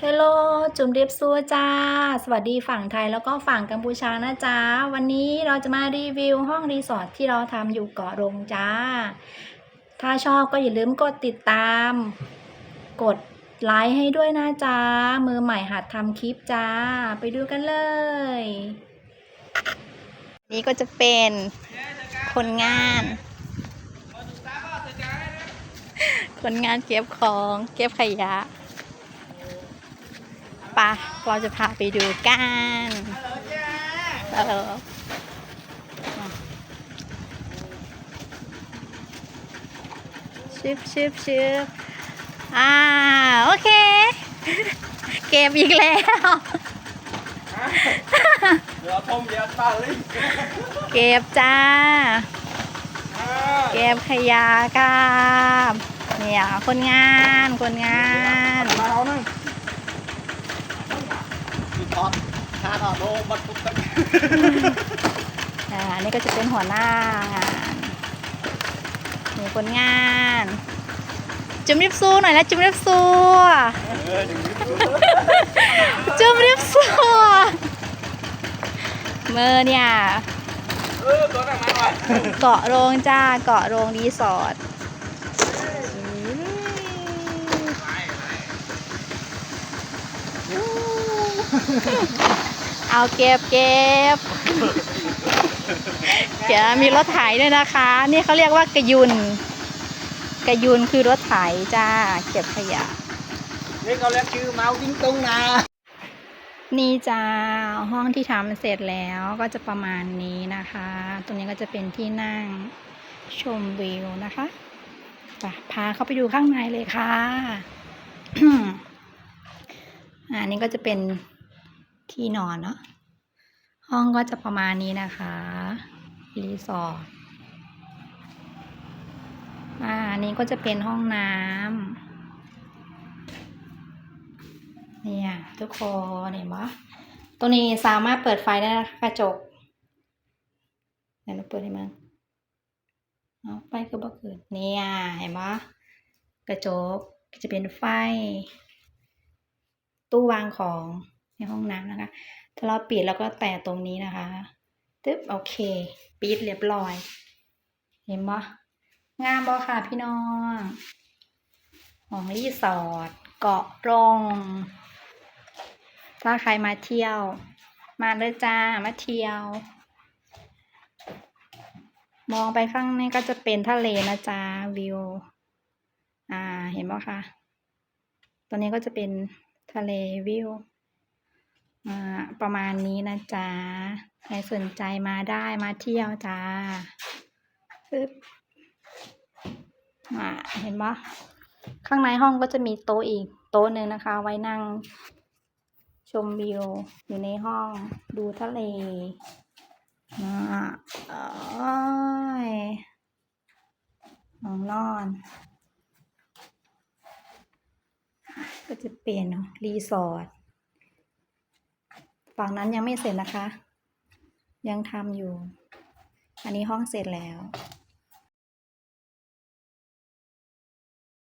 เฮลโลจุ่มเรียบซัวจ้า สวัสดีฝั่งไทยแล้วก็ฝั่งกัมพูชานะจ๊ะวันนี้เราจะมารีวิวห้องรีสอร์ทที่เราทำอยู่เกาะรงจ้า ถ้าชอบก็อย่าลืมกดติดตาม กดไลค์ให้ด้วยนะจ๊ะมือใหม่หัดทำคลิปจ้า ไปดูกันเลย นี่ก็จะเป็นคนงาน คนงานเก็บของ เก็บขยะ ปะเราจะพาไปดูกันเออชิบชิบชิบอ่า โอเค เก็บอีกแล้วเดี๋ยวทมเดี๋ยวตาเลยเก็บจ้า เก็บขยะกับเนี่ยคนงาน คนงานมาเอาหน่อยมีท อดชาทอดโดบัดปุ๊บตักอ่าอันนี่ก็จะเป็นหัวหน้างานมีคนงาน จุ่มริบซูหน่อยนะจุ่มริบซูเออถึงนี้จุ่มริบซูเมื่อเนี่ยเออตัวไหนมาหน่อยเกาะโรงจ้าเกาะโรงรีสอร์ท เอาเก็บเก็บเดี๋ยวมีรถไถด้วยนะคะ นี่เขาเรียกว่ากระยุน กระยุนคือรถไถจ้า เก็บขยะ นี่เขาเรียกชื่อเมาวิ่งตรงนานี่จ้าห้องที่ทำเสร็จแล้วก็จะประมาณนี้นะคะ ตรงนี้ก็จะเป็นที่นั่งชมวิวนะคะไปพาเข้าไปดูข้างในเลยค่ะอ่านี่ก็จะเป็น ที่นอนเนาะห้องก็จะประมาณนี้นะคะ รีสอร์ทอ่านี้ก็จะเป็นห้องน้ำเนี่ยทุกคนเห็นปะตรงนี้สามารถเปิดไฟได้นะคะกระจกไหนเราเปิดให้มันเอาไฟก็บ่เกิดเนี่ยเห็นปะกระจกจะเป็นไฟ ตู้วางของ ในห้องน้ำนะคะ ถ้าเราปิดแล้วก็แตะตรงนี้นะคะตึ๊บโอเค ปิดเรียบร้อย เห็นปะงามบ่ค่ะพี่น้องของรีสอร์ทเกาะรงถ้าใครมาเที่ยว มาเลยจ้ามาเที่ยว มองไปข้างในก็จะเป็นทะเลนะจ้าวิว อ่าเห็นไหมคะตอนนี้ก็จะเป็นทะเลวิว อ่าประมาณนี้นะจ๊ะ ใครสนใจมาได้มาเที่ยวจ้าปึ๊บอ่าเห็นปะข้างในห้องก็จะมีโต๊ะอีกโต๊ะหนึ่งนะคะ ไว้นั่ง ชมวิวอยู่ในห้องดูทะเลนะเอ้ยห้องนอน ก็จะเปลี่ยนเนาะรีสอร์ท ฝั่งนั้นยังไม่เสร็จนะคะ ยังทำอยู่ อันนี้ห้องเสร็จแล้ว